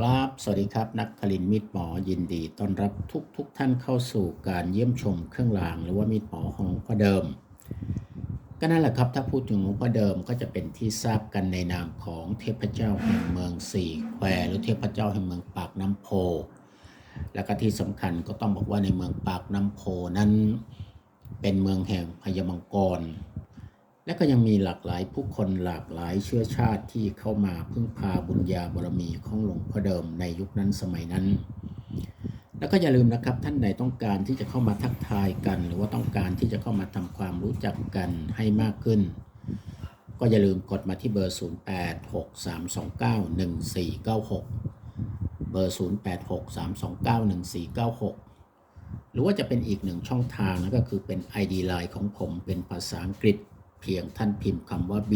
ครับสวัสดีครับ นักคลินมิตรหมอยินดีต้อนรับทุกทุกท่านเข้าสู่การเยี่ยมชมเครื่องราง หรือว่ามิตรหมอของหลวงพ่อเดิม ก็นั่นแหละครับถ้าพูดถึงหลวงพ่อเดิมก็จะเป็นที่ทราบกันในนามของเทพเจ้าแห่งเมืองสี่แควหรือเทพเจ้าแห่งเมืองปากน้ำโพ แล้วก็ที่สำคัญก็ต้องบอกว่าในเมืองปากน้ำโพนั้น เป็นเมืองแห่งพญามังกร และก็ยังมีหลากหลายผู้คนหลากหลายเชื้อชาติที่เข้ามาพึ่งพาบุญญาบารมีของหลวงพ่อเดิมในยุคนั้นสมัยนั้น แล้วก็อย่าลืมนะครับท่านใดต้องการที่จะเข้ามาทักทายกัน หรือว่าต้องการที่จะเข้ามาทำความรู้จักกันให้มากขึ้น ก็อย่าลืมกดมาที่เบอร์ 0863291496 เบอร์ 0863291496หรือว่าจะเป็นอีกหนึ่งช่องทางนะก็คือเป็น ID Line ของผมเป็นภาษาอังกฤษ เพียงท่านพิมพ์คำว่า B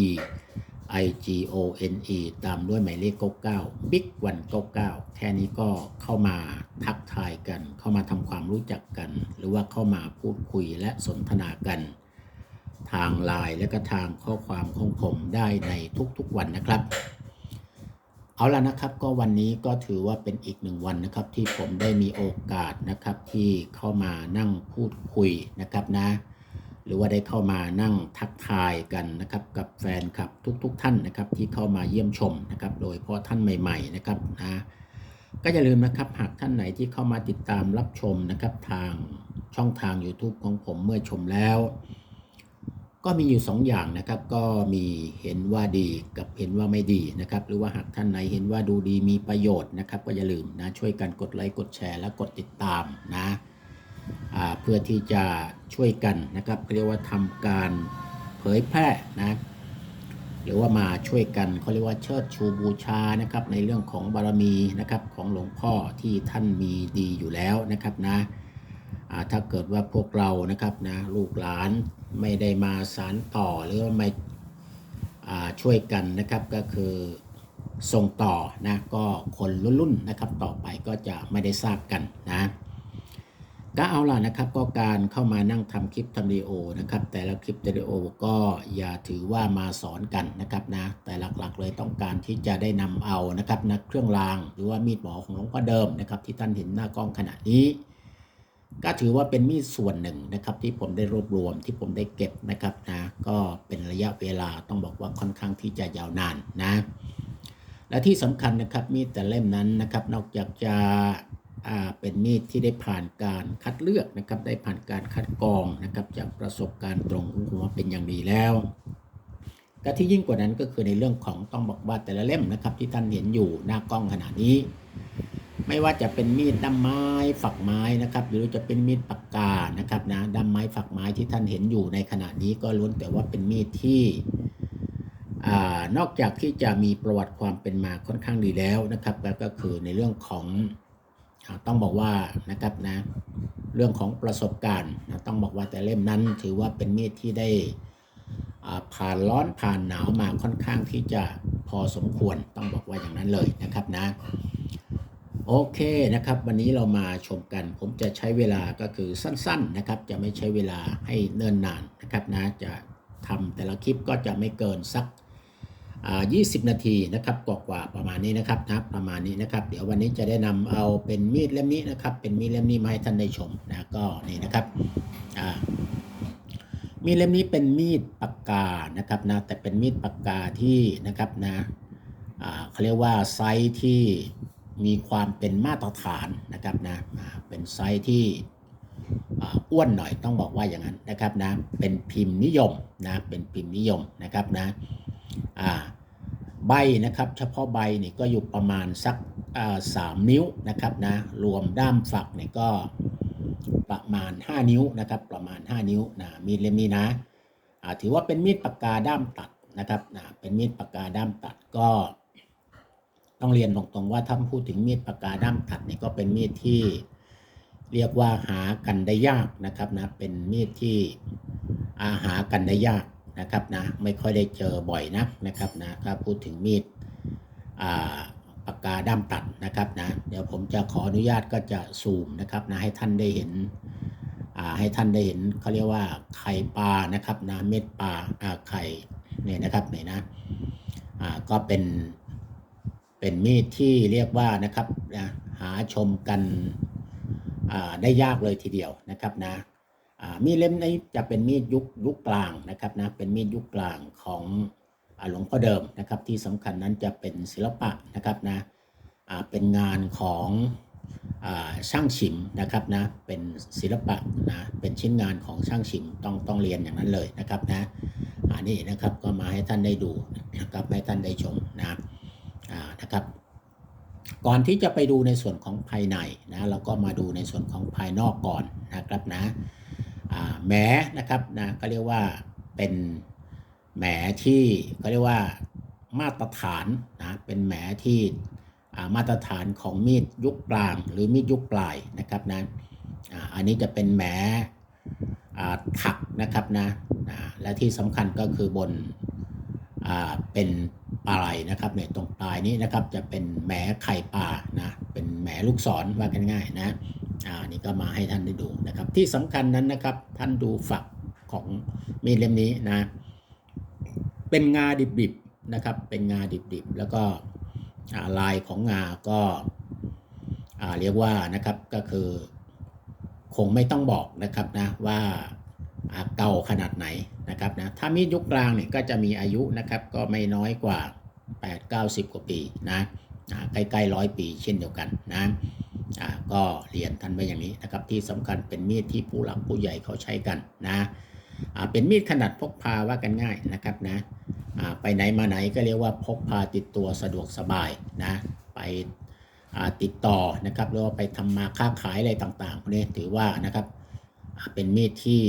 I G O N E ตามด้วยหมายเลข 99 Big 199 แค่นี้ก็เข้ามาทักทายกัน เข้ามาทำความรู้จักกัน หรือว่าเข้ามาพูดคุยและสนทนากัน ทางไลน์และก็ทางข้อความของผมได้ในทุกๆวันนะครับ เอาละนะครับก็วันนี้ก็ถือว่าเป็นอีกหนึ่งวันนะครับ ที่ผมได้มีโอกาสนะครับที่เข้ามานั่งพูดคุยนะครับนะ รือว่าได้เข้ามานั่งทักทายกันนะครับกับแฟนคลับทุกๆทท่านนะครับที่เข้ามาเยี่ยมชมนะครับโดยเฉพาะท่านใหม่ๆนะครับนะก็อย่าลืมนะครับหากท่านไหนที่เข้ามาติดตามรับชมนะครับทางช่องทาง YouTube ของผมเมื่อชมแล้ว ก็มีอยู่ 2 อย่างนะครับก็มีเห็นว่าดีกับเห็นว่าไม่ดีนะครับหรือว่าหากท่านไหนเห็นว่าดูดีมีประโยชน์นะครับก็อย่าลืมนะช่วยกันกดไลค์กดแชร์และกดติดตามนะ เพื่อที่จะช่วยกันนะครับเรียกว่าทำการเผยแพร่นะหรือว่ามาช่วยกันเขาเรียกว่าเชิดชูบูชานะครับในเรื่องของบารมีนะครับของหลวงพ่อที่ท่านมีดีอยู่แล้วนะครับนะถ้าเกิดว่าพวกเรานะครับนะลูกหลานไม่ได้มาสารต่อหรือว่าไม่ช่วยกันนะครับก็คือส่งต่อนะก็คนรุ่นๆนะครับต่อไปก็จะไม่ได้ทราบกันนะ ก็เอาล่ะนะครับก็การเข้ามานั่งทำคลิปทำวิดีโอนะครับ แต่ละคลิปวิดีโอก็อย่าถือว่ามาสอนกันนะครับนะ แต่หลักๆเลยต้องการที่จะได้นำเอานะครับนะเครื่องราง หรือว่ามีดหมอของหลวงพ่อเดิมนะครับ ที่ท่านเห็นหน้ากล้องขณะนี้ ก็ถือว่าเป็นมีดส่วนหนึ่งนะครับ ที่ผมได้รวบรวมที่ผมได้เก็บนะครับนะ ก็เป็นระยะเวลาต้องบอกว่าค่อนข้างที่จะยาวนานนะ และที่สำคัญนะครับมีดแต่เล่มนั้นนะครับ นอกจากจะ เป็นมีดที่ได้ผ่านการคัดเลือกนะครับ ได้ผ่านการคัดกรองนะครับ จากประสบการณ์ตรงของผมว่าเป็นอย่างดีแล้วก็ที่ยิ่งกว่านั้นก็คือในเรื่องของต้องบอกว่าแต่ละเล่มนะครับ ที่ท่านเห็นอยู่หน้ากล้องขณะนี้ ไม่ว่าจะเป็นมีดด้ามไม้ฝักไม้นะครับ หรือจะเป็นมีดปากกานะครับนะด้ามไม้ฝักไม้ที่ท่านเห็นอยู่ในขณะนี้ก็ล้วนแต่ว่าเป็นมีดที่อนอกจากที่จะมีประวัติความเป็นมาค่อนข้างดีแล้วนะครับแล้วก็คือในเรื่องของ ต้องบอกว่านะครับนะเรื่องของประสบการณ์นะต้องบอกว่าแต่เล่มนั้นถือว่าเป็นมีดที่ได้ผ่านร้อนผ่านหนาวมาค่อนข้างที่จะพอสมควรต้องบอกว่าอย่างนั้นเลยนะครับนะโอเคนะครับ วันนี้เรามาชมกัน ผมจะใช้เวลาก็คือสั้น ๆนะครับ จะไม่ใช้เวลาให้เนิ่นนานนะครับนะจะทำแต่ละคลิปก็จะไม่เกินสัก 20 นาทีนะครับกว่าๆประมาณนี้นะครับนะประมาณนี้นะครับ เดี๋ยววันนี้จะได้นำเอาเป็นมีดเล่มนี้นะครับ เป็นมีดเล่มนี้มาให้ท่านได้ชมนะก็นี่นะครับอ่ามีดเล่มนี้เป็นมีดปากกานะครับนะแต่เป็นมีดปากกาที่นะครับนะอ่าเขาเรียกว่าไซส์ที่มีความเป็นมาตรฐานนะครับนะเป็นไซส์ที่อ่าอ้วนหน่อยต้องบอกว่าอย่างนั้นนะครับนะเป็นพิมพ์นิยมนะเป็นพิมพ์นิยมนะครับนะ ใบนะครับเฉพาะใบนี่ก็อยู่ประมาณสักสามนิ้วนะครับนะรวมด้ามฝักเนี่ยก็ประมาณ 5 นิ้วนะครับประมาณ 5 นิ้วนะมีดเล่มนี้นะถือว่าเป็นมีดปากกาด้ามตัดนะครับนะเป็นมีดปากกาด้ามตัดก็ต้องเรียนตรงๆว่าถ้าพูดถึงมีดปากกาด้ามตัดเนี่ยก็เป็นมีดที่เรียกว่าหากันได้ยากนะครับนะเป็นมีดที่อาหากันได้ยาก นะครับนะไม่ค่อยได้เจอบ่อยนักนะครับนะถ้าพูดถึงมีดปากกาด้ามตัดนะครับนะเดี๋ยวผมจะขออนุญาตก็จะซูมนะครับนะให้ท่านได้เห็นให้ท่านได้เห็นเขาเรียกว่าไข่ปลานะครับนะเม็ดปลาไข่เนี่ยนะครับเนี่ยนะก็เป็นเป็นมีดที่เรียกว่านะครับนะหาชมกันได้ยากเลยทีเดียวนะครับนะ มีดเล่มนี้จะเป็นมีดยุคยุคกลางนะครับนะเป็นมีดยุคกลางของหลวงพ่อเดิมนะครับที่สำคัญนั้นจะเป็นศิลปะนะครับนะเป็นงานของอช่างฉิมนะครับนะเป็นศิลปะนะเป็นชิ้นงานของช่างฉิมต้องต้องเรียนอย่างนั้นเลยนะครับนะอันนี้นะครับก็มาให้ท่านได้ดูนะครับให้ท่านได้ชมนะนะครับ ก่อนที่จะไปดูในส่วนของภายในนะเราก็มาดูในส่วนของภายนอกก่อนนะครับนะ แหมนะครับนะก็เรียกว่าเป็นแหมที่ก็เรียกว่ามาตรฐานนะเป็นแหมที่มาตรฐานของมีดยุคกลางหรือมีดยุคปลายนะครับนะอันนี้จะเป็นแหมอ่าถักนะครับนะและที่สำคัญก็คือบนอเป็นปลายนะครับเนี่ยตรงปลายนี้นะครับจะเป็นแหมไข่ปลานะเป็นแหมลูกศรว่ากันง่ายนะ อ่านี่ก็มาให้ท่านได้ดูนะครับ ที่สำคัญนั้นนะครับ ท่านดูฝักของมีดเล่มนี้นะ เป็นงาดิบๆนะครับ เป็นงาดิบๆ แล้วก็ลายของงาก็าเรียกว่านะครับก็คือ คงไม่ต้องบอกนะครับนะว่าเก่าขนาดไหนนะครับนะถ้ามีดยุคกลางเนี่ยก็จะมีอายุนะครับก็ไม่น้อยกว่า 8 9 0 กว่าปีนะใกล้ๆร้อยปีเช่นเดียวกันนะ อ่าก็เรียนท่านไว้อย่างนี้นะครับที่สำคัญเป็นมีดที่ผู้หลักผู้ใหญ่เขาใช้กันนะอ่าเป็นมีดขนาดพกพาว่ากันง่ายนะครับนะอ่าไปไหนมาไหนก็เรียกว่าพกพาติดตัวสะดวกสบายนะไปติดต่อนะครับหรือว่าไปทำมาค้าขายอะไรต่างๆพวกนี้ถือว่านะครับเป็นมีดที่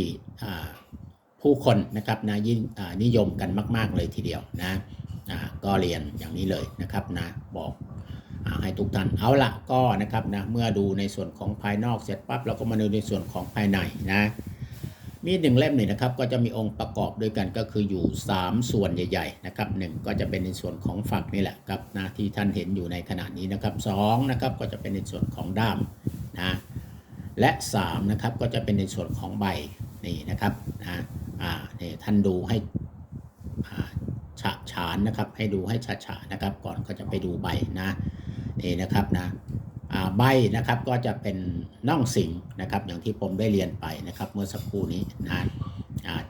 ผู้คนนะครับนะยิ่งนิยมกันมาก ๆเลยทีเดียวนะก็เรียนอย่างนี้เลยนะครับนะบอก ให้ทุกท่านเอาละก็นะครับนะเมื่อดูในส่วนของภายนอกเสร็จปั๊บเราก็มาดูในส่วนของภายในนะมีดหนึ่งเล่มเนี่ยนะครับก็จะมีองค์ประกอบด้วยกันก็คืออยู่ 3 ส่วนใหญ่ๆนะครับหนึ่งก็จะเป็นในส่วนของฝักนี่แหละครับนะที่ท่านเห็นอยู่ในขณะนี้นะครับสองนะครับก็จะเป็นในส่วนของด้ามนะและ3นะครับก็จะเป็นในส่วนของใบนี่นะครับนะอ่านี่ท่านดูให้อ่าฉะฉานนะครับให้ดูให้ฉะฉานะครับก่อนก็จะไปดูใบนะ นี่นะครับนะใบนะครับก็จะเป็นน่องสิงนะครับอย่างที่ผมได้เรียนไปนะครับเมื่อสักครู่นี้นะ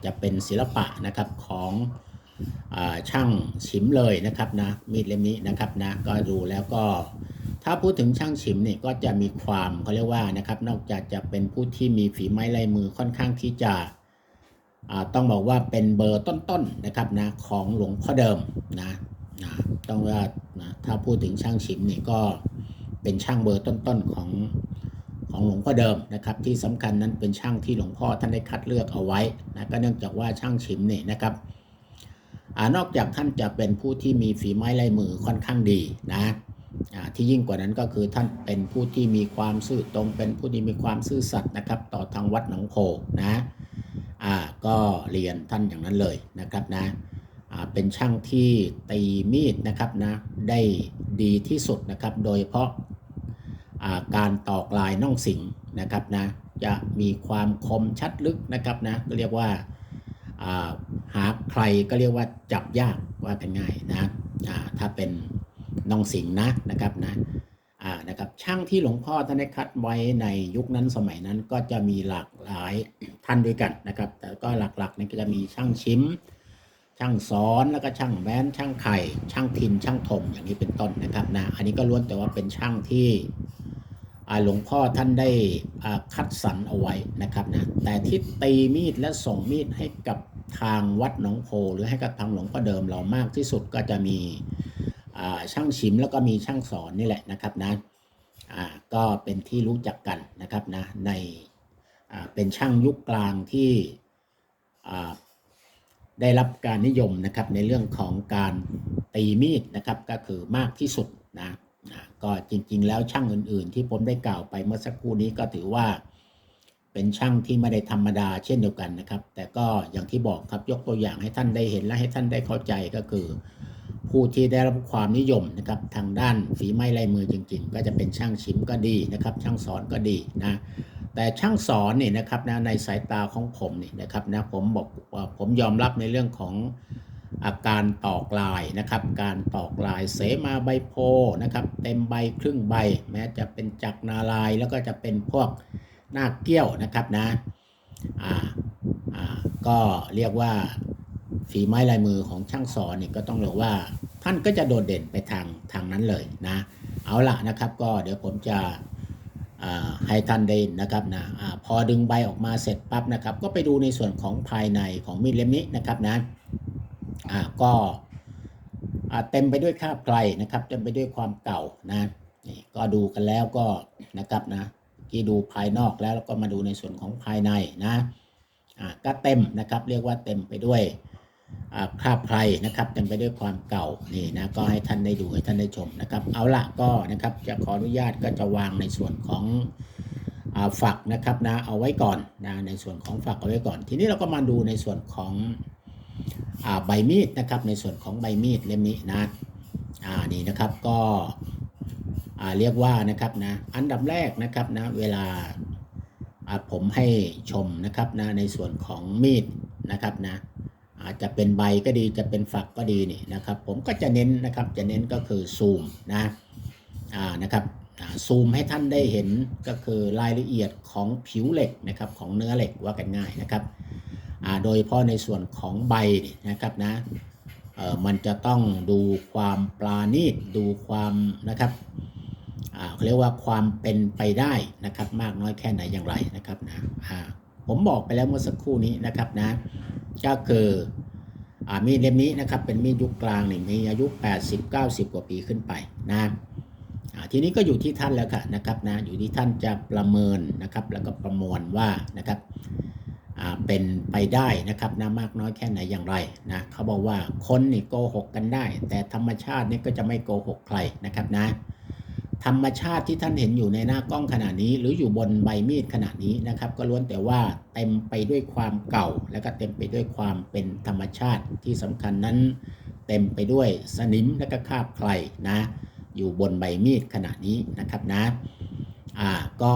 จะเป็นศิลปะนะครับของอช่างฉิมเลยนะครับนะมีดเล่มนี้นะครับนะก็ดูแล้วก็ถ้าพูดถึงช่างฉิมเนี่ยก็จะมีความเขาเรียกว่านะครับนอกจากจะเป็นผู้ที่มีฝีไม้ลายมือค่อนข้างที่จะอ่าต้องบอกว่าเป็นเบอร์ต้นๆนะครับนะของหลวงพ่อเดิมนะ นะต้องว่านะถ้าพูดถึงช่างฉิมเนี่ยก็เป็นช่างเบอร์ต้นๆของของหลวงพ่อเดิมนะครับ ที่สำคัญนั้นเป็นช่างที่หลวงพ่อท่านได้คัดเลือกเอาไว้นะก็เนื่องจากว่าช่างฉิมเนี่ยนะครับอนอกจากท่านจะเป็นผู้ที่มีฝีไม้ลายมือค่อนข้างดีนะที่ยิ่งกว่านั้นก็คือท่านเป็นผู้ที่มีความซื่อตรงเป็นผู้ที่มีความซื่อสัตย์นะครับ ต่อทางวัดหนองโพนะอ่าก็เรียนท่านอย่างนั้นเลยนะครับนะ เป็นช่างที่ตีมีดนะครับนะได้ดีที่สุดนะครับโดยเฉพาะาการตอกลายน่องสิงนะครับนะจะมีความคมชัดลึกนะครับนะเรียกว่าาหาใครก็เรียกว่าจับยากว่ากันง่ายนะถ้าเป็นน้องสิงนะนะครับนะนะครับช่างที่หลวงพ่อท่านได้คัดไว้ในยุคนั้นสมัยนั้นก็จะมีหลากหลายท่านด้วยกันนะครับ แต่ก็หลักๆนี่ก็จะมีช่างชิม ช่างสอนแล้วก็ช่างแว้นช่างไข่ ช่างพินช่างถมอย่างนี้เป็นต้นนะครับนะอันนี้ก็ล้วนแต่ว่าเป็นช่างที่หลวงพ่อท่านได้คัดสรรเอาไว้นะครับนะแต่ที่ตีมีดและส่งมีดให้กับทางวัดหนองโพหรือให้กับทางหลวงพ่อเดิมเรามากที่สุดก็จะมีช่างชิมแล้วก็มีช่างสอนนี่แหละนะครับนะก็เป็นที่รู้จักกันนะครับนะในเป็นช่างยุคกลางที่ ได้รับการนิยมนะครับในเรื่องของการตีมีดนะครับก็คือมากที่สุดนะก็จริงๆ แล้วช่างอื่นๆ ที่ผมได้กล่าวไปเมื่อสักครู่นี้ก็ถือว่า เป็นช่างที่ไม่ได้ธรรมดาเช่นเดียวกันนะครับ แต่ก็อย่างที่บอกครับยกตัวอย่างให้ท่านได้เห็นและให้ท่านได้เข้าใจก็คือ ผู้ที่ได้รับความนิยมนะครับทางด้านฝีไม้ลายมือจริง ๆ ก็จะเป็นช่างชิมก็ดีนะครับ ช่างสอนก็ดีนะ แต่ช่างสอนเนี่ยนะครับนะในสายตาของผมนี่นะครับนะผมบอกว่าผมยอมรับในเรื่องของอาการตอกลายนะครับ การตอกลายเสมาใบโพนะครับ เต็มใบครึ่งใบ แม้จะเป็นจักรนาลายแล้วก็จะเป็นพวกหน้าเกี้ยวนะครับนะอ่าอ่าก็เรียกว่าฝีไม้ลายมือของช่างสอนนี่ก็ต้องเรียกว่า ท่านก็จะโดดเด่นไปทางทางนั้นเลยนะ เอาละนะครับ ก็เดี๋ยวผมจะ ให้ท่านได้นะครับนะอพอดึงใบออกมาเสร็จปั๊บนะครับ ก็ไปดูในส่วนของภายในของมีดเล่มนี้นะครับนะอ่าก็เต็มไปด้วยคราบไกลนะครับ เต็มไปด้วยความเก่านะนี่ก็ดูกันแล้วก็นะครับนะที่ดูภายนอกแล้วแล้วก็มาดูในส่วนของภายในนะก็เต็มนะครับ เรียกว่าเต็มไปด้วย คราบไพรนะครับเต็มไปด้วยความเก่านี่นะก็ให้ท่านได้ดูให้ท่านได้ชมนะครับเอาละก็นะครับจะขออนุญาตก็จะวางในส่วนของอาฝักนะครับนะเอาไว้ก่อนนะในส่วนของฝักเอาไว้ก่อน ทีนี้เราก็มาดูในส่วนของอใบมีดนะครับในส่วนของใบมีดเล่มนี้นะอ่านี่นะครับก็เรียกว่านะครับนะอันดับแรกนะครับนะเวลาผมให้ชมนะครับนะในส่วนของมีดนะครับนะ อาจจะเป็นใบก็ดีจะเป็นฝักก็ดีนี่นะครับ ผมก็จะเน้นนะครับจะเน้นก็คือซูมนะอ่านะครับซูมให้ท่านได้เห็นก็คือรายละเอียดของผิวเหล็กนะครับของเนื้อเหล็กว่ากันง่ายนะครับอ่าโดยเฉพาะในส่วนของใบนะครับนะเออมันจะต้องดูความปราณีตดูความนะครับอ่าเขาเรียกว่าความเป็นไปได้นะครับ มากน้อยแค่ไหนอย่างไรนะครับนะอ่าผมบอกไปแล้วเมื่อสักครู่นี้นะครับนะ ก็คืออามีดเล่มนี้นะครับเป็นมีดยุคกลางนี่มีอายุ 80 90 กว่าปีขึ้นไปนะทีนี้ก็อยู่ที่ท่านแล้วค่ะนะครับนะอยู่ที่ท่านจะประเมินนะครับแล้วก็ประมวลว่านะครับเป็นไปได้นะครับนะมากน้อยแค่ไหนอย่างไรนะเขาบอกว่าคนนี่โกหกกันได้ แต่ธรรมชาตินี่ก็จะไม่โกหกใครนะครับนะ ธรรมชาติที่ท่านเห็นอยู่ในหน้ากล้องขณะนี้ หรืออยู่บนใบมีดขณะนี้นะครับ ก็ล้วนแต่ว่าเต็มไปด้วยความเก่า และก็เต็มไปด้วยความเป็นธรรมชาติที่สำคัญนั้น เต็มไปด้วยสนิมและก็คราบใครนะอยู่บนใบมีดขณะนี้นะครับนะอ่าก็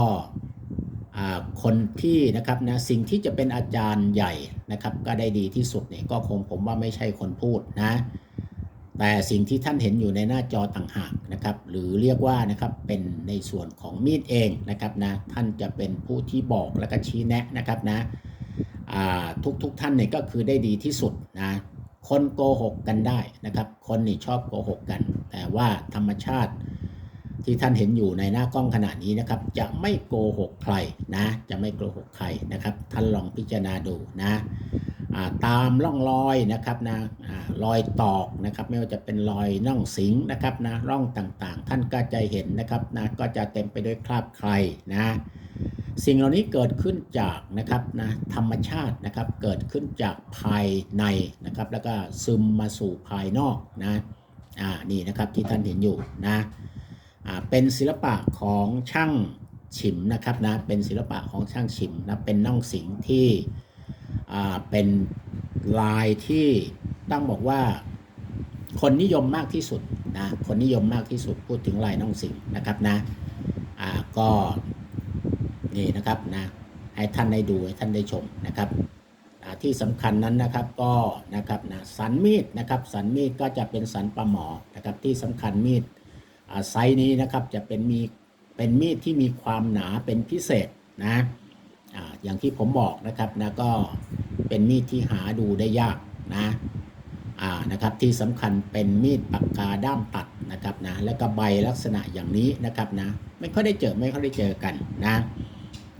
อ่าคนที่นะครับนะสิ่งที่จะเป็นอาจารย์ใหญ่นะครับ ก็ได้ดีที่สุดเนี่ยก็คงผมว่าไม่ใช่คนพูดนะ แต่สิ่งที่ท่านเห็นอยู่ในหน้าจอต่างหากนะครับหรือเรียกว่านะครับเป็นในส่วนของมีดเองนะครับนะท่านจะเป็นผู้ที่บอกและก็ชี้แนะนะครับนะทุกทุกท่านเนี่ยก็คือได้ดีที่สุดนะคนโกหกกันได้นะครับ คนนี่ชอบโกหกกัน แต่ว่าธรรมชาติที่ท่านเห็นอยู่ในหน้ากล้องขณะนี้นะครับ จะไม่โกหกใครนะจะไม่โกหกใครนะครับ ท่านลองพิจารณาดูนะ ตามร่องรอยนะครับนะรอยตอกนะครับไม่ว่าจะเป็นรอยน่องสิงนะครับนะร่องต่างๆ ท่านก็จะเห็นนะครับนะก็จะเต็มไปด้วยคราบใครนะสิ่งเหล่านี้เกิดขึ้นจากนะครับนะธรรมชาตินะครับเกิดขึ้นจากภายในนะครับแล้วก็ซึมมาสู่ภายนอกนะอ่านี่นะครับที่ท่านเห็นอยู่นะอ่าเป็นศิลปะของช่างฉิมนะครับนะเป็นศิลปะของช่างฉิมนะเป็นน่องสิงที่ เป็นลายที่ต้องบอกว่าคนนิยมมากที่สุดนะคนนิยมมากที่สุดพูดถึงลายน้องสิงนะครับนะอ่าก็นี่นะครับนะให้ท่านได้ดูให้ท่านได้ชมนะครับที่สำคัญนั้นนะครับก็นะครับนะสันมีดนะครับสันมีดก็จะเป็นสันปลาหมอนะครับที่สำคัญมีดไซส์นี้นะครับจะเป็นมีเป็นมีดที่มีความหนาเป็นพิเศษนะ ออย่างที่ผมบอกนะครับนะก็เป็นมีดที่หาดูได้ยากนะอ่านะครับที่สำคัญเป็นมีดปากกาด้ามตัดนะครับนะแล้วก็ใบลักษณะอย่างนี้นะครับนะไม่ค่อยได้เจอไม่ค่อยได้เจอกันนะ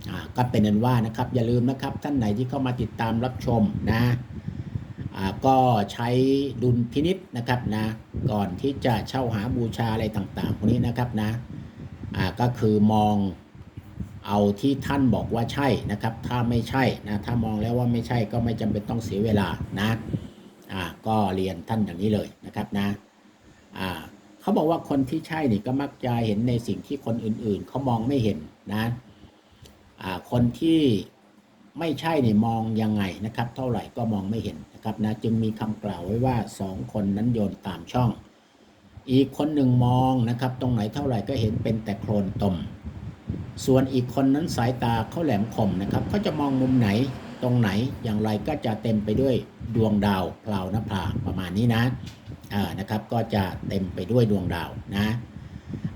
อ่าก็เป็นนั้นว่านะครับอย่าลืมนะครับท่านไหนที่เข้ามาติดตามรับชมนะอ่าก็ใช้ดุลพินิษนะครับนะก่อนที่จะเช่าหาบูชาอะไรต่างๆพวกนี้นะครับนะอ่าก็คือมอง เอาที่ท่านบอกว่าใช่นะครับ ถ้าไม่ใช่นะถ้ามองแล้วว่าไม่ใช่ก็ไม่จำเป็นต้องเสียเวลานะอ่าก็เรียนท่านอย่างนี้เลยนะครับนะอ่าเขาบอกว่าคนที่ใช่นี่ก็มักจะเห็นในสิ่งที่คนอื่นๆเขามองไม่เห็นนะอ่าคนที่ไม่ใช่นี่มองยังไงนะครับ เท่าไหร่ก็มองไม่เห็นนะครับนะจึงมีคำกล่าวไว้ว่าสองคนนั้นโยนตามช่อง อีกคนหนึ่งมองนะครับ ตรงไหนเท่าไหร่ก็เห็นเป็นแต่โคลนตม ส่วนอีกคนนั้นสายตาเขาแหลมคมนะครับเขาจะมองมุมไหนตรงไหนอย่างไรก็จะเต็มไปด้วยดวงดาวพลาวนภาประมาณนี้นะอ่านะครับก็จะเต็มไปด้วยดวงดาวนะ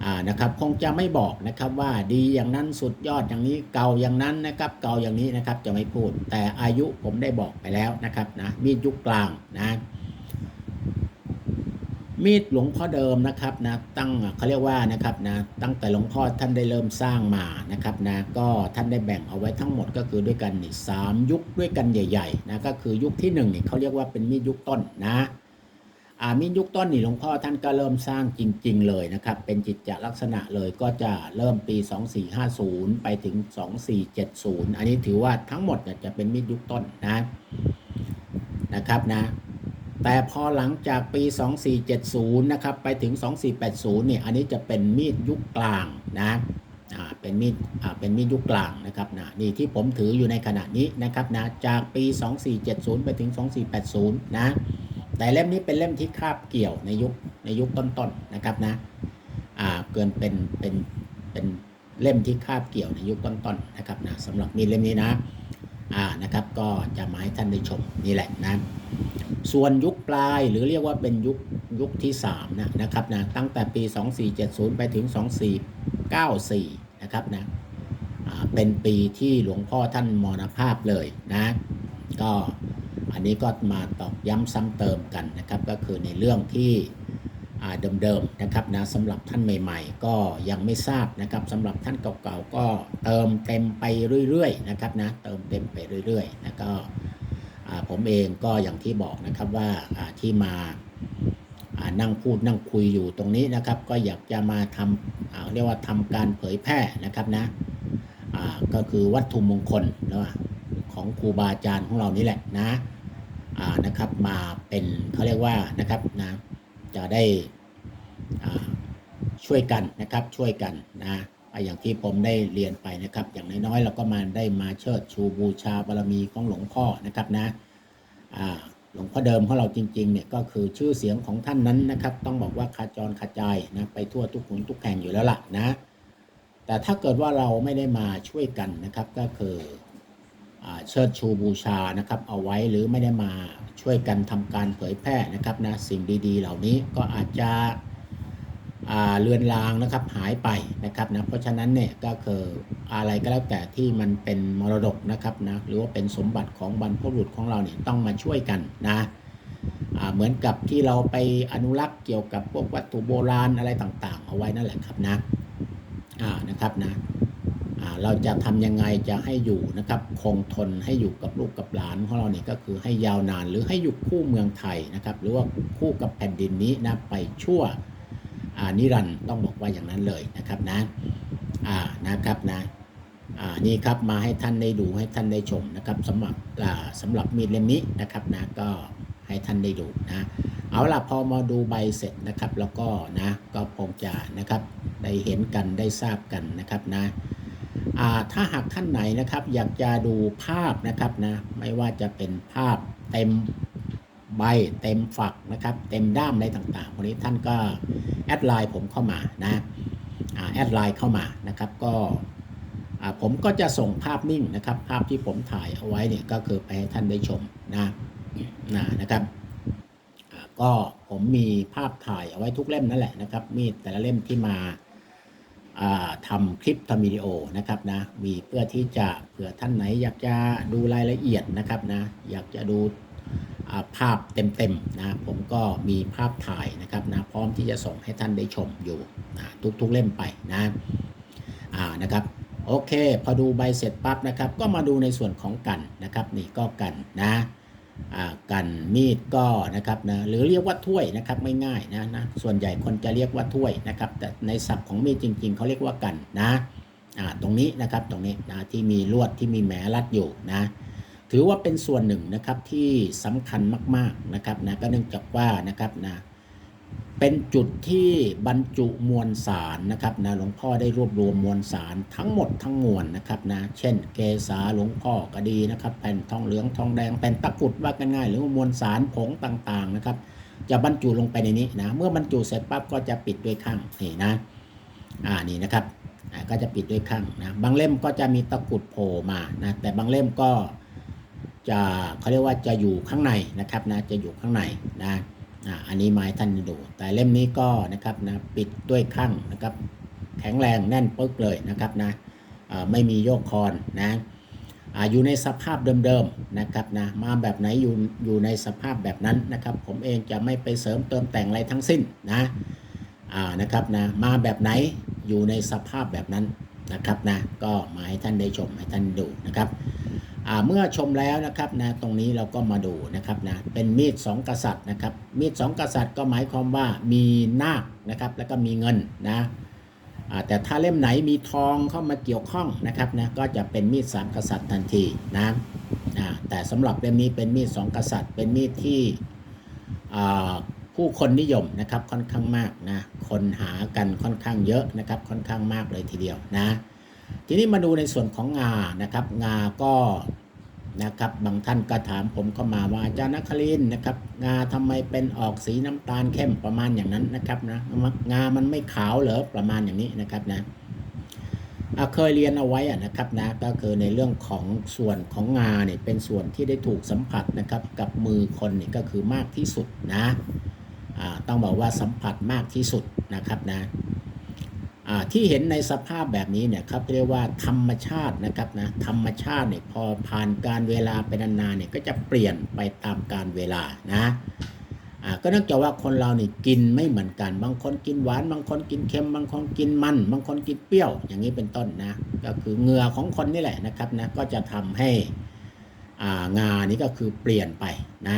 อ่านะครับคงจะไม่บอกนะครับว่าดีอย่างนั้นสุดยอดอย่างนี้เก่าอย่างนั้นนะครับเก่าอย่างนี้นะครับจะไม่พูด แต่อายุผมได้บอกไปแล้วนะครับนะมีดยุคกลางนะ มีดหลวงพ่อเดิมนะครับนะตั้งเขาเรียกว่านะครับนะตั้งแต่หลวงพ่อท่านได้เริ่มสร้างมานะครับนะก็ท่านได้แบ่งเอาไว้ทั้งหมดก็คือด้วยกันนี่สามยุคด้วยกันใหญ่ๆนะก็คือยุคที่หนึ่งนี่เขาเรียกว่าเป็นมีดยุคต้นนะอ่ามีดยุคต้นนี่หลวงพ่อท่านก็เริ่มสร้างจริง ๆ เลยนะครับเป็นจิตจลักษณะเลยก็จะเริ่มปี 2450 ไปถึง 2470 อันนี้ถือว่าทั้งหมดจะเป็นมีดยุคต้นนะนะครับนะ แต่พอหลังจากปี 2470 นะครับ ไปถึง 2480 เนี่ย อันนี้จะเป็นมีดยุคกลางนะ อ่า เป็นมีด อ่า เป็นมีดยุคกลางนะครับนะนี่ที่ผมถืออยู่ในขณะนี้นะครับนะ จากปี 2470 ไปถึง 2480 นะ แต่เล่มนี้เป็นเล่มที่คาบเกี่ยวในยุค ในยุคต้นๆนะครับนะ อ่า เกินเป็น เป็น เป็นเล่มที่คาบเกี่ยวในยุคต้นๆนะครับนะสำหรับมีดเล่มนี้นะ อ่า นะครับ ก็จะมาให้ท่านได้ชมนี่แหละนะ ส่วนยุคปลายหรือเรียกว่าเป็นยุคยุคที่3นะนะครับนะตั้งแต่ปี 2470 ไปถึง 2494 นะครับนะเป็นปีที่หลวงพ่อท่านมรณภาพเลยนะก็อันนี้ก็มาตอกย้ำซ้ำเติมกันนะครับ ก็คือในเรื่องที่เดิมๆนะครับนะสำหรับท่านใหม่ ๆ ก็ยังไม่ทราบนะครับสำหรับท่านเก่าๆก็เติมเต็มไปเรื่อยๆนะครับนะเติมเต็มไปเรื่อยๆนะก็ ผมเองก็อย่างที่บอกนะครับว่าที่มานั่งพูดนั่งคุยอยู่ตรงนี้นะครับ ก็อยากจะมาทำอ่าเรียกว่าทำการเผยแพร่นะครับนะก็คือวัตถุมงคลนะของครูบาอาจารย์ของเรานี่แหละนะนะครับมาเป็นเขาเรียกว่านะครับนะจะได้ช่วยกันนะครับช่วยกันนะ อย่างที่ผมได้เรียนไปนะครับ อย่างน้อยๆเราก็มาได้มาเชิดชูบูชาบารมีของหลวงพ่อนะครับนะหลวงพ่อเดิมของเราจริงๆเนี่ยก็คือชื่อเสียงของท่านนั้นนะครับ ต้องบอกว่าขจรขจายนะไปทั่วทุกหนทุกแห่งอยู่แล้วล่ะนะ แต่ถ้าเกิดว่าเราไม่ได้มาช่วยกันนะครับ ก็คืออเชิดชูบูชานะครับ เอาไว้หรือไม่ได้มาช่วยกันทำการเผยแพร่นะครับนะสิ่งดี ๆ เหล่านี้ก็อาจจะ เลือนลางนะครับหายไปนะครับนะเพราะฉะนั้นเนี่ยก็คืออะไรก็แล้วแต่ที่มันเป็นมรดกนะครับนะหรือว่าเป็นสมบัติของบรรพบุรุษของเราเนี่ยต้องมาช่วยกันนะเหมือนกับที่เราไปอนุรักษ์เกี่ยวกับพวกวัตถุโบราณอะไรต่างๆ เอาไว้นั่นแหละครับนะอ่านะครับนะเราจะทำยังไงจะให้อยู่นะครับคงทนให้อยู่กับลูกกับหลานของเราเนี่ยก็คือให้ยาวนานหรือให้อยู่คู่เมืองไทยนะครับ หรือว่าคู่กับแผ่นดินนี้นะไปชั่ว นิรันต้องบอกว่าอย่างนั้นเลยนะครับนะอ่านะครับนะอ่านี่ครับมาให้ท่านได้ดูให้ท่านได้ชมนะครับสำหรับอ่าสำหรับมีดเล่มนี้นะครับนะก็ให้ท่านได้ดูนะเอาล่ะพอมาดูใบเสร็จนะครับแล้วก็นะก็คงจะนะครับได้เห็นกันได้ทราบกันนะครับนะถ้าหากท่านไหนนะครับอยากจะดูภาพนะครับนะไม่ว่าจะเป็นภาพเต็ม ใบเต็มฝักนะครับ เต็มด้ามอะไรต่างๆวันนี้ท่านก็แอดไลน์ผมเข้ามานะแอดไลน์เข้ามานะครับก็ผมก็จะส่งภาพนิ่งนะครับ ภาพที่ผมถ่ายเอาไว้เนี่ยก็คือไปให้ท่านได้ชมนะนะนะครับก็ผมมีภาพถ่ายเอาไว้ทุกเล่มนั่นแหละนะครับมีแต่ละเล่มที่มาทำคลิปทำวิดีโอนะครับนะมีเพื่อที่จะเผื่อท่านไหนอยากจะดูรายละเอียดนะครับนะอยากจะดู ภาพเต็มๆนะผมก็มีภาพถ่ายนะครับนะพร้อมที่จะส่งให้ท่านได้ชมอยู่นะทุกๆเล่มไปนะอ่านะครับโอเค พอดูใบเสร็จปั๊บนะครับ ก็มาดูในส่วนของกันนะครับ นี่ก็กันนะกันมีดก็นะครับนะหรือเรียกว่าถ้วยนะครับไม่ง่ายนะนะส่วนใหญ่คนจะเรียกว่าถ้วยนะครับ แต่ในศัพท์ของมีดจริง ๆเขาเรียกว่ากันนะตรงนี้นะครับตรงนี้นะที่มีลวดที่มีแหมรัดอยู่นะ ถือว่าเป็นส่วนหนึ่งนะครับที่สำคัญมากๆนะครับนะก็เนื่องจากว่านะครับนะเป็นจุดที่บรรจุมวลสารนะครับนะหลวงพ่อได้รวบรวมมวลสารทั้งหมดทั้งมวลนะครับนะเช่น เกสาหลวงพ่อก็ดีนะครับแผ่นทองเหลืองทองแดงแผ่นตะกุดว่ากันง่ายหรือว่ามวลสารผงต่างๆนะครับ จะบรรจุลงไปในนี้นะเมื่อบรรจุเสร็จปั๊บก็จะปิดด้วยข้างนี่นะอ่านี่นะครับก็จะปิดด้วยข้างนะบางเล่มก็จะมีตะกุดโผล่มานะแต่บางเล่มก็ จะเขาเรียกว่าจะอยู่ข้างในนะครับนะจะอยู่ข้างในนะอันนี้ไม้ท่านดู แต่เล่มนี้ก็นะครับนะปิดด้วยข้างนะครับแข็งแรงแน่นปึ๊กเลยนะครับนะไม่มีโยกคอนนะอยู่ในสภาพเดิมๆนะครับนะมาแบบไหนอยู่อยู่ในสภาพแบบนั้นนะครับ ผมเองจะไม่ไปเสริมเติมแต่งอะไรทั้งสิ้นนะนะครับนะมาแบบไหนอยู่ในสภาพแบบนั้นนะครับนะก็มาให้ท่านได้ชมให้ท่านดูนะครับ เมื่อชมแล้วนะครับนะตรงนี้เราก็มาดูนะครับนะเป็นมีดสองกษัตริย์นะครับมีดสองกษัตริย์ก็หมายความว่ามีนาคนะครับแล้วก็มีเงินนะแต่ถ้าเล่มไหนมีทองเข้ามาเกี่ยวข้องนะครับนะก็จะเป็นมีดสามกษัตริย์ทันทีนะแต่สำหรับเล่มนี้เป็นมีดสองกษัตริย์ เป็นมีดที่ผู้คนนิยมนะครับค่อนข้างมากนะคนหากันค่อนข้างเยอะนะครับค่อนข้างมากเลยทีเดียวนะ ทีนี้มาดูในส่วนของงานะครับ งาก็นะครับ บางท่านก็ถามผมเข้ามาว่าอาจารย์นครินนะครับ งาทำไมเป็นออกสีน้ำตาลเข้มประมาณอย่างนั้นนะครับนะงามันไม่ขาวเหรอประมาณอย่างนี้นะครับนะอะเคยเรียนเอาไว้นะครับนะก็คือในเรื่องของส่วนของงาเนี่ยเป็นส่วนที่ได้ถูกสัมผัสนะครับกับมือคนนี่ก็คือมากที่สุดนะต้องบอกว่าสัมผัสมากที่สุดนะครับนะ ที่เห็นในสภาพแบบนี้เนี่ยครับเรียกว่าธรรมชาตินะครับนะธรรมชาติเนี่ยพอผ่านการเวลาไปนานๆเนี่ยก็จะเปลี่ยนไปตามการเวลานะก็เนื่องจากว่าคนเราเนี่กินไม่เหมือนกัน บางคนกินหวาน บางคนกินเค็ม บางคนกินมัน บางคนกินเปรี้ยว อย่างนี้เป็นต้นนะ ก็คือเหงื่อของคนนี่แหละนะครับนะ ก็จะทำให้งานี่ก็คือเปลี่ยนไปนะ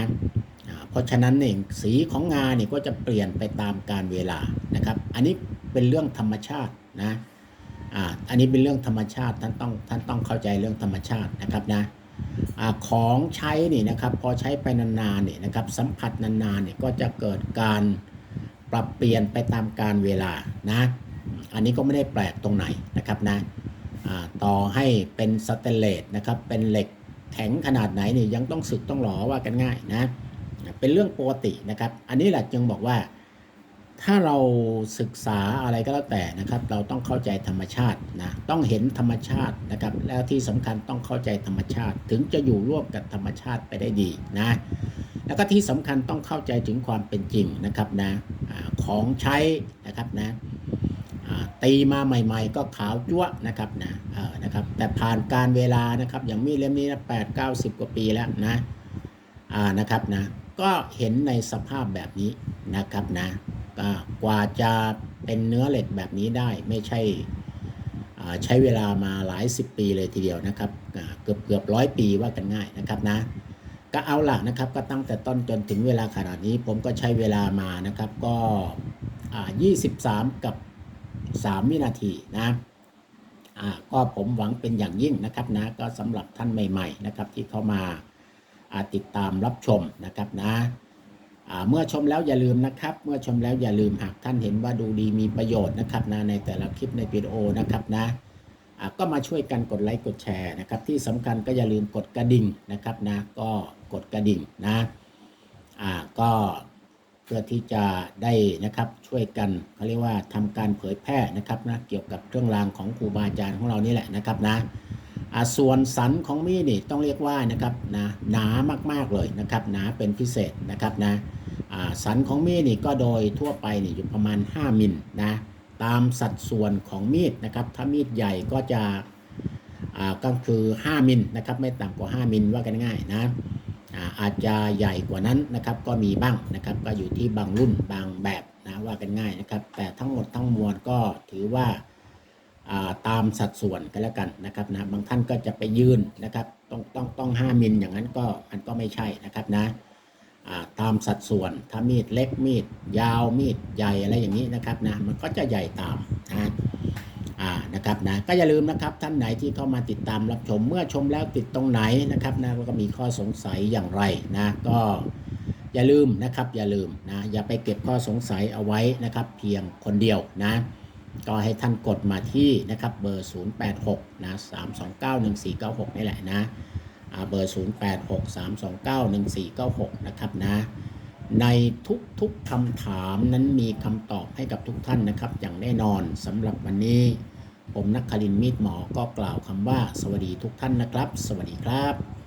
เพราะฉะนั้นเองสีของงาเนี่ยก็จะเปลี่ยนไปตามการเวลานะครับ อันนี้ เป็นเรื่องธรรมชาตินะอ่าอันนี้เป็นเรื่องธรรมชาติท่านต้องท่านต้องเข้าใจเรื่องธรรมชาตินะครับนะอ่าของใช้นี่นะครับพอใช้ไปนานๆเนี่ยนะครับสัมผัสนานๆเนี่ยก็จะเกิดการปรับเปลี่ยนไปตามการเวลานะอันนี้ก็ไม่ได้แปลกตรงไหนนะครับนะอ่าต่อให้เป็นสเตนเลสนะครับเป็นเหล็กแข็งขนาดไหนเนี่ยยังต้องสึกต้องหลอว่ากันง่ายนะเป็นเรื่องปกตินะครับ อันนี้แหละจึงบอกว่า ถ้าเราศึกษาอะไรก็แล้วแต่นะครับ เราต้องเข้าใจธรรมชาตินะต้องเห็นธรรมชาตินะครับ แล้วที่สำคัญต้องเข้าใจธรรมชาติ ถึงจะอยู่ร่วมกับธรรมชาติไปได้ดีนะแล้วก็ที่สำคัญต้องเข้าใจถึงความเป็นจริงนะครับนะของใช้นะครับนะอ่าตีมาใหม่ ๆ ก็ขาวจั๊วนะครับนะเออนะครับแต่ผ่านการเวลานะครับ อย่างมีดเล่มนี้นะแปดเก้าสิบกว่าปีแล้วนะอ่านะครับนะก็เห็นในสภาพแบบนี้นะครับนะ กว่าจะเป็นเนื้อเหล็กแบบนี้ได้ไม่ใช่ใช้เวลามาหลายสิบปีเลยทีเดียวนะครับเกือบเกือบร้อยปีว่ากันง่ายนะครับนะก็เอาล่ะนะครับก็ตั้งแต่ต้นจนถึงเวลาขนาดนี้ผมก็ใช้เวลามานะครับก็23 กับ 3 วินาทีนะก็ผมหวังเป็นอย่างยิ่งนะครับนะก็สำหรับท่านใหม่ ๆ นะครับที่เข้ามาติดตามรับชมนะครับนะ เมื่อชมแล้วอย่าลืมนะครับ เมื่อชมแล้วอย่าลืมหากท่านเห็นว่าดูดีมีประโยชน์นะครับนะในแต่ละคลิปในวิดีโอนะครับนะก็มาช่วยกันกดไลค์กดแชร์นะครับ ที่สำคัญก็อย่าลืมกดกระดิ่งนะครับนะก็กดกระดิ่งนะอ่าก็เพื่อที่จะได้นะครับช่วยกันเขาเรียกว่าทำการเผยแพร่นะครับนะเกี่ยวกับเครื่องรางของครูบาอาจารย์ของเรานี่แหละนะครับนะ ส่วนสันของมีดนี่ต้องเรียกว่านะครับนะหนามากๆเลยนะครับหนาเป็นพิเศษนะครับนะสันของมีดนี่ก็โดยทั่วไปนี่อยู่ประมาณ 5 มิลนะตามสัดส่วนของมีดนะครับถ้ามีดใหญ่ก็จะก็คือ 5 มิลนะครับไม่ต่ำกว่า 5 มิลว่ากันง่ายนะอาอาจจะใหญ่กว่านั้นนะครับก็มีบ้างนะครับก็อยู่ที่บางรุ่นบางแบบนะว่ากันง่ายนะครับแต่ทั้งหมดทั้งมวลก็ถือว่า ตามสัดส่วนกันแล้วกันนะครับนะบางท่านก็จะไปยืนนะครับต้องต้องต้องห้ามิลอย่างนั้นก็มันก็ไม่ใช่นะครับนะตามสัดส่วนถ้ามีดเล็กมีดยาวมีดใหญ่อะไรอย่างนี้นะครับนะมันก็จะใหญ่ตามนะนะครับนะก็อย่าลืมนะครับท่านไหนที่เข้ามาติดตามรับชมเมื่อชมแล้วติดตรงไหนนะครับนะแล้วก็มีข้อสงสัยอย่างไรนะก็อย่าลืมนะครับอย่าลืมนะอย่าไปเก็บข้อสงสัยเอาไว้นะครับ เพียงคนเดียวนะ ก็ให้ท่านกดมาที่นะครับเบอร์ 086นะ3291496 นี่แหละนะเบอร์ 086 3291496 นะครับนะในทุกๆคำถามนั้นมีคำตอบให้กับทุกท่านนะครับ อย่างแน่นอนสำหรับวันนี้ ผมนักคลินมีดหมอก็กล่าวคำว่า สวัสดีทุกท่านนะครับ สวัสดีครับ